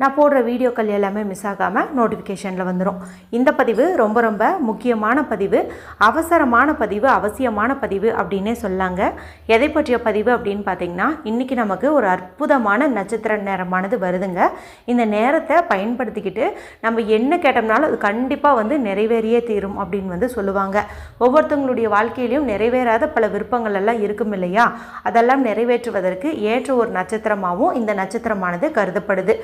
நான் போடுற வீடியோக்கள் எல்லாமே மிஸ் ஆகாமல் நோட்டிஃபிகேஷனில் வந்துடும் இந்த பதிவு ரொம்ப ரொம்ப முக்கியமான பதிவு அவசரமான பதிவு அவசியமான பதிவு அப்படின்னே சொல்லாங்க. எதை பற்றிய பதிவு அப்படின்னு பார்த்தீங்கன்னா இன்றைக்கி நமக்கு ஒரு அற்புதமான நட்சத்திர நேரமானது வருதுங்க. இந்த நேரத்தை பயன்படுத்திக்கிட்டு நம்ம என்ன கேட்டோம்னாலும் அது கண்டிப்பாக வந்து நிறைவேறியே தீரும் அப்படின்னு வந்து சொல்லுவாங்க. ஒவ்வொருத்தவங்களுடைய வாழ்க்கையிலையும் நிறைவேறாத பல விருப்பங்கள் எல்லாம் இருக்கும் இல்லையா? அதெல்லாம் நிறைவேற்றுவதற்கு ஏற்ற ஒரு நட்சத்திரமாகவும் இந்த நட்சத்திரமானது கருதப்படுது.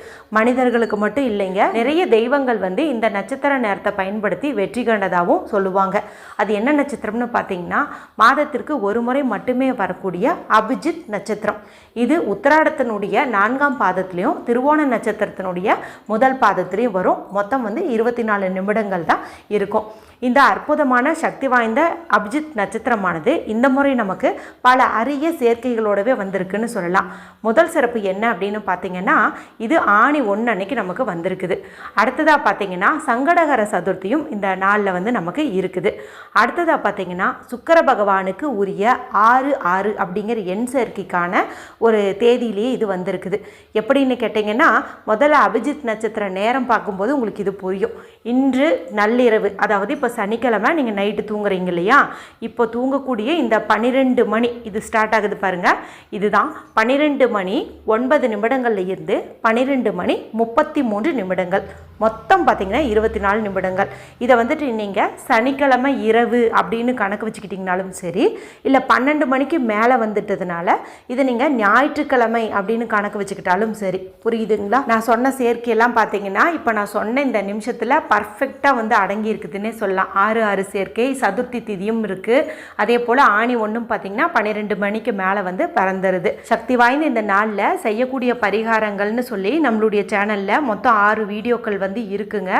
மனிதர்களுக்கு மட்டும் இல்லைங்க. நிறைய தெய்வங்கள் வந்து இந்த நட்சத்திர நேரத்தை பயன்படுத்தி வெற்றி கண்டதாகவும் சொல்லுவாங்க. அது என்ன நட்சத்திரம்னு பார்த்தீங்கன்னா மாதத்திற்கு ஒரு முறை மட்டுமே வரக்கூடிய அபிஜித் நட்சத்திரம். இது உத்தராடத்தினுடைய நான்காம் பாதத்திலையும் திருவோண நட்சத்திரத்தினுடைய முதல் பாதத்திலையும் வரும். மொத்தம் வந்து இருபத்தி நாலு நிமிடங்கள் தான் இருக்கும். இந்த அற்புதமான சக்தி வாய்ந்த அபிஜித் நட்சத்திரமானது இந்த முறை நமக்கு பல அரிய சேர்க்கைகளோடவே வந்திருக்குன்னு சொல்லலாம். முதல் சிறப்பு என்ன அப்படின்னு பார்த்தீங்கன்னா இது ஆணி ஒன்று அன்னைக்கு நமக்கு வந்திருக்குது. அடுத்ததாக பார்த்தீங்கன்னா சங்கடகர சதுர்த்தியும் இந்த நாளில் வந்து நமக்கு இருக்குது. அடுத்ததாக பார்த்தீங்கன்னா சுக்கர பகவானுக்கு உரிய ஆறு ஆறு அப்படிங்கிற எண் சேர்க்கைக்கான ஒரு தேதியிலேயே இது வந்திருக்குது. எப்படின்னு கேட்டிங்கன்னா முதல்ல அபிஜித் நட்சத்திர நேரம் பார்க்கும்போது உங்களுக்கு இது புரியும். இன்று நள்ளிரவு அதாவது இப்போ சனிக்கிழமை நீங்கள் நைட்டு தூங்குறீங்க இல்லையா? இப்போ தூங்கக்கூடிய இந்த பன்னிரெண்டு மணி இது ஸ்டார்ட் ஆகுது பாருங்கள் இதுதான் பன்னிரெண்டு மணி ஒன்பது நிமிடங்கள்ல இருந்து பன்னிரெண்டு மணி முப்பத்தி மூன்று நிமிடங்கள். மொத்தம் பார்த்தீங்கன்னா இருபத்தி நாலு நிமிடங்கள். இதை வந்துட்டு நீங்கள் சனிக்கிழமை இரவு அப்படின்னு கணக்கு வச்சுக்கிட்டிங்கனாலும் சரி இல்லை பன்னெண்டு மணிக்கு மேலே வந்துட்டதுனால இதை நீங்கள் ஞாயிற்றுக்கிழமை அப்படின்னு கணக்கு வச்சுக்கிட்டாலும் சரி. புரியுதுங்களா? நான் சொன்ன சேர்க்கையெல்லாம் பார்த்தீங்கன்னா இப்போ நான் சொன்ன இந்த நிமிஷத்தில் பர்ஃபெக்டாக வந்து அடங்கி இருக்குதுன்னே சொல்லலாம். ஆறு ஆறு சேர்க்கை சதுர்த்தி திதியும் இருக்குது அதே போல் ஆணி ஒன்றும் பார்த்தீங்கன்னா பன்னிரெண்டு மணிக்கு மேலே வந்து பறந்துருது. சக்தி வாய்ந்த இந்த நாளில் செய்யக்கூடிய பரிகாரங்கள்னு சொல்லி நம்மளுடைய சேனலில் மொத்தம் ஆறு வீடியோக்கள் வந்து இருக்குங்க.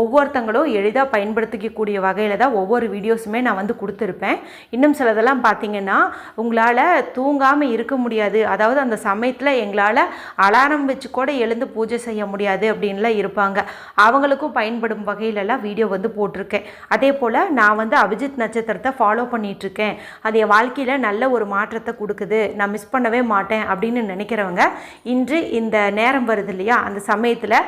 ஒவ்வொருத்தங்களும் எளிதாக பயன்படுத்திக்கக்கூடிய வகையில் தான் ஒவ்வொரு வீடியோஸுமே நான் வந்து கொடுத்துருப்பேன். இன்னும் சிலதெல்லாம் பார்த்தீங்கன்னா உங்களால் தூங்காமல் இருக்க முடியாது. அதாவது அந்த சமயத்தில் எங்களால் அலாரம் வச்சு கூட எழுந்து பூஜை செய்ய முடியாது அப்படின்லாம் இருப்பாங்க. அவங்களுக்கும் பயன்படும் வகையிலலாம் வீடியோ வந்து போட்டிருக்கேன். அதே போல் நான் வந்து அபிஜித் நட்சத்திரத்தை ஃபாலோ பண்ணிகிட்ருக்கேன் அது என் வாழ்க்கையில் நல்ல ஒரு மாற்றத்தை கொடுக்குது. நான் மிஸ் பண்ணவே மாட்டேன் அப்படின்னு நினைக்கிறவங்க இன்று இந்த நேரம் வருது இல்லையா? அந்த சமயத்தில்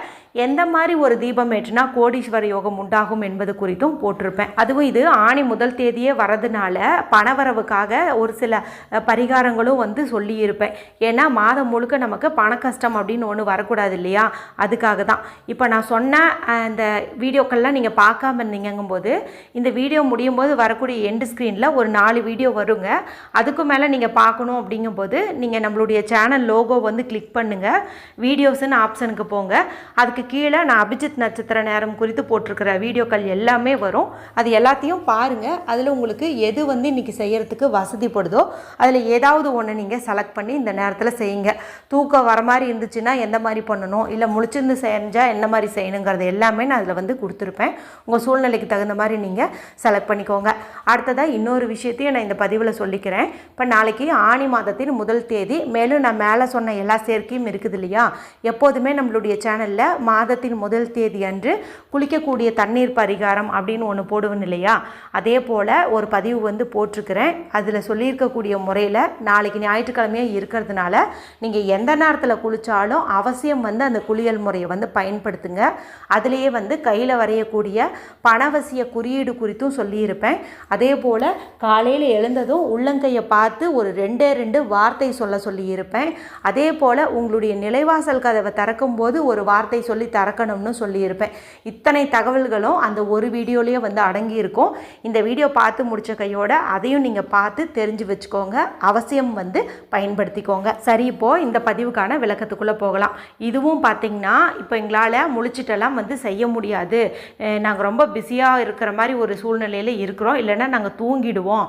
எந்த மாதிரி ஒரு தீபம் ஏற்றினா கோடீஸ்வர யோகம் உண்டாகும் என்பது குறித்தும் போட்டிருப்பேன். அதுவும் இது ஆணி முதல் தேதியே வரதுனால பணவரவுக்காக ஒரு சில பரிகாரங்களும் வந்து சொல்லியிருப்பேன். ஏன்னா மாதம் முழுக்க நமக்கு பண கஷ்டம் அப்படின்னு ஒன்று வரக்கூடாது இல்லையா? அதுக்காக தான். இப்போ நான் சொன்ன அந்த வீடியோக்கள்லாம் நீங்கள் பார்க்காம இருந்தீங்கும்போது இந்த வீடியோ முடியும் போது வரக்கூடிய எண்டு ஸ்க்ரீனில் ஒரு நாலு வீடியோ வருங்க. அதுக்கு மேலே நீங்கள் பார்க்கணும் அப்படிங்கும்போது நீங்கள் நம்மளுடைய சேனல் லோகோ வந்து கிளிக் பண்ணுங்கள் வீடியோஸ்னு ஆப்ஷனுக்கு போங்க. அதுக்கு கீழே நான் அபிஜித் நட்சத்திர நேரம் குறித்து போட்டிருக்கிற வீடியோக்கள் எல்லாமே வரும். அது எல்லாத்தையும் பாருங்கள் அதில் உங்களுக்கு எது வந்து இன்றைக்கி செய்கிறதுக்கு வசதிப்படுதோ அதில் ஏதாவது ஒன்று நீங்கள் செலக்ட் பண்ணி இந்த நேரத்தில் செய்யுங்க. தூக்கம் வர மாதிரி இருந்துச்சுன்னா எந்த மாதிரி பண்ணணும்? இல்லை முழிச்சிருந்து செஞ்சால் என்ன மாதிரி செய்யணுங்கிறது எல்லாமே நான் அதில் வந்து கொடுத்துருப்பேன். உங்கள் சூழ்நிலைக்கு தகுந்த மாதிரி நீங்கள் செலக்ட் பண்ணிக்கோங்க. அடுத்ததாக இன்னொரு விஷயத்தையும் நான் இந்த பதிவில் சொல்லிக்கிறேன். இப்போ நாளைக்கு ஆணி மாதத்தின் முதல் தேதி மேலும் நான் மேலே சொன்ன எல்லா சேர்க்கையும் இருக்குது இல்லையா? எப்போதுமே நம்மளுடைய சேனலில் மாதத்தின் முதல் தேதி அன்று குளிக்கக்கூடிய தண்ணீர் பரிகாரம் அப்படின்னு ஒன்று போடுவேன் இல்லையா? அதே போல் ஒரு பதிவு வந்து போட்டிருக்கிறேன். அதில் சொல்லியிருக்கக்கூடிய முறையில் நாளைக்கு ஞாயிற்றுக்கிழமையாக இருக்கிறதுனால நீங்கள் எந்த நேரத்தில் குளித்தாலும் அவசியம் வந்து அந்த குளியல் முறையை வந்து பயன்படுத்துங்க. அதுலேயே வந்து கையில் வரையக்கூடிய பணவசிய குறியீடு குறித்தும் சொல்லியிருப்பேன். அதே போல் காலையில் எழுந்ததும் உள்ளங்கையை பார்த்து ஒரு ரெண்டே ரெண்டு வார்த்தை சொல்ல சொல்லியிருப்பேன். அதே போல் உங்களுடைய நிலைவாசல் கதவை திறக்கும்போது ஒரு வார்த்தை சொல்லி திறக்கணும்னு சொல்லியிருப்பேன். இத்தனை தகவல்களும் அந்த ஒரு வீடியோலேயே வந்து அடங்கியிருக்கும். இந்த வீடியோ பார்த்து முடித்த கையோட அதையும் நீங்கள் பார்த்து தெரிஞ்சு வச்சுக்கோங்க. அவசியம் வந்து பயன்படுத்திக்கோங்க. சரி இப்போது இந்த பதிவுக்கான விளக்கத்துக்குள்ளே போகலாம். இதுவும் பார்த்திங்கன்னா இப்போ எங்களால் முழிச்சிட்டெல்லாம் வந்து செய்ய முடியாது. நாங்கள் ரொம்ப பிஸியாக இருக்கிற மாதிரி ஒரு சூழ்நிலையில் இருக்கிறோம். இல்லைன்னா நாங்கள் தூங்கிடுவோம்.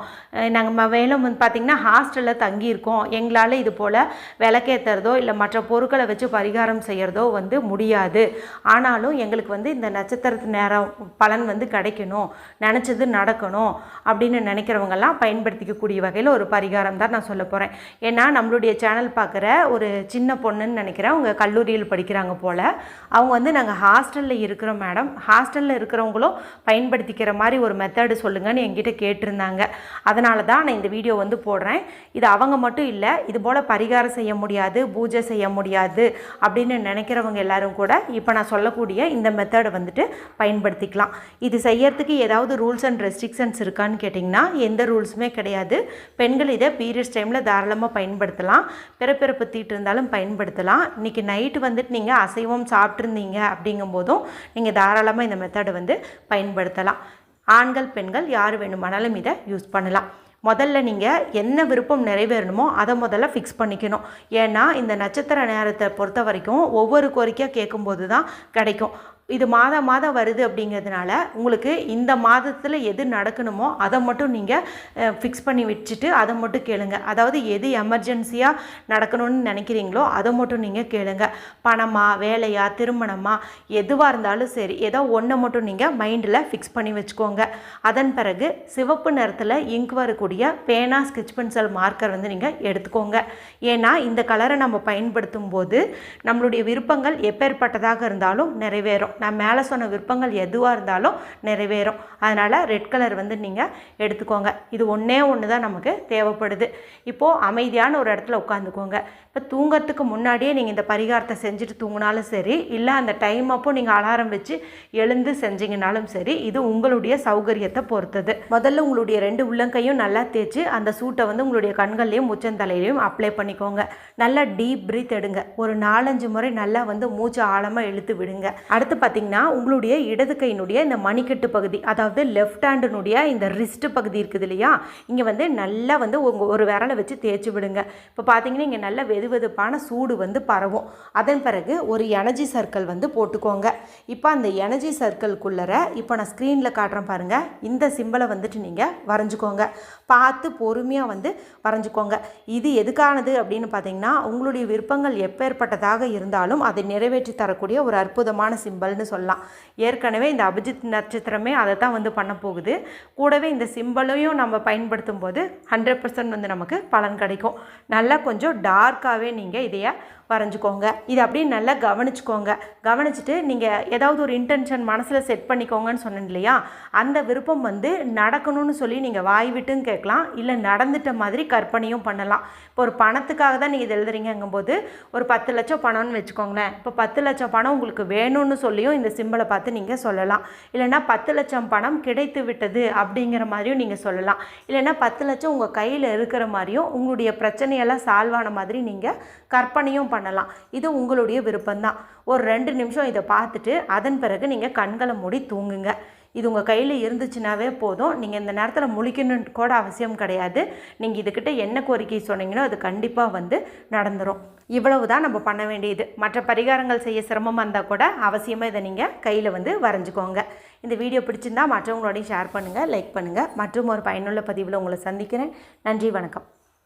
நாங்கள் மேலும் வந்து பார்த்திங்கன்னா ஹாஸ்டலில் தங்கியிருக்கோம். எங்களால் இது போல் விளக்கேற்றுறதோ இல்லை மற்ற பொருட்களை வச்சு பரிகாரம் செய்கிறதோ வந்து முடியாது. ஆனாலும் எங்களுக்கு வந்து இந்த நட்சத்திரத்து நேரம் பலன் வந்து கிடைக்கணும். நினச்சது நடக்கணும் அப்படின்னு நினைக்கிறவங்கெல்லாம் பயன்படுத்திக்கக்கூடிய வகையில் ஒரு பரிகாரம் தான் நான் சொல்ல போகிறேன் ஏன்னா நம்மளுடைய சேனல் பார்க்குற ஒரு சின்ன பொண்ணுன்னு நினைக்கிறேன். அவங்க கல்லூரியில் படிக்கிறாங்க போல். அவங்க வந்து நாங்கள் ஹாஸ்டலில் இருக்கிறோம் மேடம் ஹாஸ்டலில் இருக்கிறவங்களும் பயன்படுத்திக்கிற மாதிரி ஒரு மெத்தடு சொல்லுங்கன்னு என்கிட்ட கேட்டிருந்தாங்க. அதனால தான் நான் இந்த வீடியோ வந்து போடுறேன். இது அவங்க மட்டும் இல்லை இது போல் பரிகாரம் செய்ய முடியாது பூஜை செய்ய முடியாது அப்படின்னு நினைக்கிறவங்க எல்லாரும் கூட இப்போ நான் சொல்லக்கூடிய இந்த மெத்தடை வந்துட்டு பயன்படுத்திக்கலாம். இது செய்யறதுக்கு ஏதாவது ரூல்ஸ் அண்ட் ரெஸ்ட்ரிக்ஷன்ஸ் இருக்கான்னு கேட்டிங்கன்னா எந்த ரூல்ஸுமே கிடையாது. பெண்கள் இதை பீரியட்ஸ் டைமில் தாராளமாக பயன்படுத்தலாம். பிறப்பிறப்பு தீட்டு இருந்தாலும் பயன்படுத்தலாம். இன்றைக்கி நைட்டு வந்துட்டு நீங்கள் அசைவம் சாப்பிட்ருந்தீங்க அப்படிங்கும்போதும் நீங்கள் தாராளமாக இந்த மெத்தடை வந்து பயன்படுத்தலாம். ஆண்கள் பெண்கள் யார் வேணுமானாலும் இதை யூஸ் பண்ணலாம். முதல்ல நீங்கள் என்ன விருப்பம் நிறைவேறணுமோ அதை முதல்ல ஃபிக்ஸ் பண்ணிக்கணும். ஏன்னா இந்த நட்சத்திர நேரத்தை பொறுத்த வரைக்கும் ஒவ்வொரு கோரிக்கையாக கேட்கும்போது தான் கிடைக்கும். இது மாதம் மாதம் வருது அப்படிங்கிறதுனால உங்களுக்கு இந்த மாதத்தில் எது நடக்கணுமோ அதை மட்டும் நீங்கள் ஃபிக்ஸ் பண்ணி வச்சுட்டு அதை மட்டும் கேளுங்க. அதாவது எது எமர்ஜென்சியாக நடக்கணும்னு நினைக்கிறீங்களோ அதை மட்டும் நீங்கள் கேளுங்க. பணமா வேலையா திருமணமா எதுவாக இருந்தாலும் சரி ஏதோ ஒன்றை மட்டும் நீங்கள் மைண்டில் ஃபிக்ஸ் பண்ணி வச்சுக்கோங்க. அதன் பிறகு சிவப்பு நிறத்தில் இங்க் வரக்கூடிய பேனா ஸ்கெச் பென்சில் மார்க்கர் வந்து நீங்கள் எடுத்துக்கோங்க. ஏன்னா இந்த கலரை நம்ம பயன்படுத்தும் போது நம்மளுடைய விருப்பங்கள் எப்பேற்பட்டதாக இருந்தாலும் நிறைவேறும். நான் மேலே சொன்ன விருப்பங்கள் எதுவாக இருந்தாலும் நிறைவேறும். அதனால் ரெட் கலர் வந்து நீங்கள் எடுத்துக்கோங்க. இது ஒன்றே ஒன்று தான் நமக்கு தேவைப்படுது. இப்போது அமைதியான ஒரு இடத்துல உட்காந்துக்கோங்க. இப்போ தூங்கிறதுக்கு முன்னாடியே நீங்கள் இந்த பரிகாரத்தை செஞ்சுட்டு தூங்கினாலும் சரி இல்லை அந்த டைம் அப்போ நீங்கள் அலாரம் வச்சு எழுந்து செஞ்சீங்கனாலும் சரி இது உங்களுடைய சௌகரியத்தை பொறுத்தது. முதல்ல உங்களுடைய ரெண்டு உள்ளங்கையும் நல்லா தேய்ச்சி அந்த சூட்டை வந்து உங்களுடைய கண்கள்லையும் உச்சந்தலையிலையும் அப்ளை பண்ணிக்கோங்க. நல்லா டீப் ப்ரீத் எடுங்க. ஒரு நாலஞ்சு முறை நல்லா வந்து மூச்சு ஆழமாக இழுத்து விடுங்க. அடுத்து பார்த்தீங்கன்னா உங்களுடைய இடது கையினுடைய இந்த மணிக்கட்டு பகுதி அதாவது லெஃப்ட் ஹேண்டினுடைய இந்த ரிஸ்ட் பகுதி இருக்குது இல்லையா? இங்கே வந்து நல்லா வந்து உங்கள் ஒரு விரலை வச்சு தேய்ச்சி விடுங்க. இப்போ பார்த்தீங்கன்னா இங்கே நல்லா வெதுவெதுப்பான சூடு வந்து பரவும். அதன் பிறகு ஒரு எனர்ஜி சர்க்கிள் வந்து போட்டுக்கோங்க. இப்போ அந்த எனர்ஜி சர்க்கிள்குள்ளர இப்போ நான் ஸ்க்ரீனில் காட்டுறேன் பாருங்கள் இந்த சிம்பிளை வந்துட்டு நீங்கள் வரைஞ்சிக்கோங்க. பார்த்து பொறுமையாக வந்து வரைஞ்சிக்கோங்க. இது எதுக்கானது அப்படின்னு பார்த்தீங்கன்னா உங்களுடைய விருப்பங்கள் எப்பேற்பட்டதாக இருந்தாலும் அதை நிறைவேற்றி தரக்கூடிய ஒரு அற்புதமான சிம்பல்னு சொல்லலாம். ஏற்கனவே இந்த அபிஜித் நட்சத்திரமே அதை தான் வந்து பண்ண போகுது. கூடவே இந்த சிம்பலையும் நம்ம பயன்படுத்தும் போது ஹண்ட்ரட் பர்சன்ட் வந்து நமக்கு பலன் கிடைக்கும். நல்லா கொஞ்சம் டார்க்காக அழகாகவே நீங்கள் இதையை வரைஞ்சிக்கோங்க. இது அப்படியே நல்லா கவனிச்சுக்கோங்க. கவனிச்சுட்டு நீங்கள் ஏதாவது ஒரு இன்டென்ஷன் மனசில் செட் பண்ணிக்கோங்கன்னு சொன்னேன் இல்லையா? அந்த விருப்பம் வந்து நடக்கணும்னு சொல்லி நீங்கள் வாய் விட்டும் கேட்கலாம். இல்லை நடந்துட்ட மாதிரி கற்பனையும் பண்ணலாம். இப்போ ஒரு பணத்துக்காக தான் நீங்கள் இது எழுதுறீங்கங்கும்போது ஒரு பத்து லட்சம் பணம்னு வச்சுக்கோங்களேன். இப்போ பத்து லட்சம் பணம் உங்களுக்கு வேணும்னு சொல்லியும் இந்த சிம்பிளை பார்த்து நீங்கள் சொல்லலாம். இல்லைன்னா பத்து லட்சம் பணம் கிடைத்து விட்டது அப்படிங்கிற மாதிரியும் நீங்கள் சொல்லலாம். இல்லைன்னா பத்து லட்சம் உங்கள் கையில் இருக்கிற மாதிரியும் உங்களுடைய பிரச்சனையெல்லாம் சால்வ் ஆன மாதிரி நீங்கள் கற்பனையும் பண்ணலாம். இது உங்களுடைய விருப்பம்தான். ஒரு ரெண்டு நிமிஷம் இதை பார்த்துட்டு அதன் பிறகு நீங்கள் கண்களை மூடி தூங்குங்க. இது உங்கள் கையில் இருந்துச்சுனாவே போதும். நீங்கள் இந்த நேரத்தில் முழிக்கணும்னு கூட அவசியம் கிடையாது. நீங்கள் இதுக்கிட்ட என்ன கோரிக்கை சொன்னீங்களோ அது கண்டிப்பாக வந்து நடந்துடும் இவ்வளவு தான் நம்ம பண்ண வேண்டியது. மற்ற பரிகாரங்கள் செய்ய சிரமமாக இருந்தால் கூட அவசியமாக இதை நீங்கள் கையில் வந்து வரைஞ்சிக்கோங்க. இந்த வீடியோ பிடிச்சிருந்தா மற்றவங்களோடையும் ஷேர் பண்ணுங்கள் லைக் பண்ணுங்கள் மற்றும் ஒரு பயனுள்ள பதிவில் உங்களை சந்திக்கிறேன். நன்றி வணக்கம்.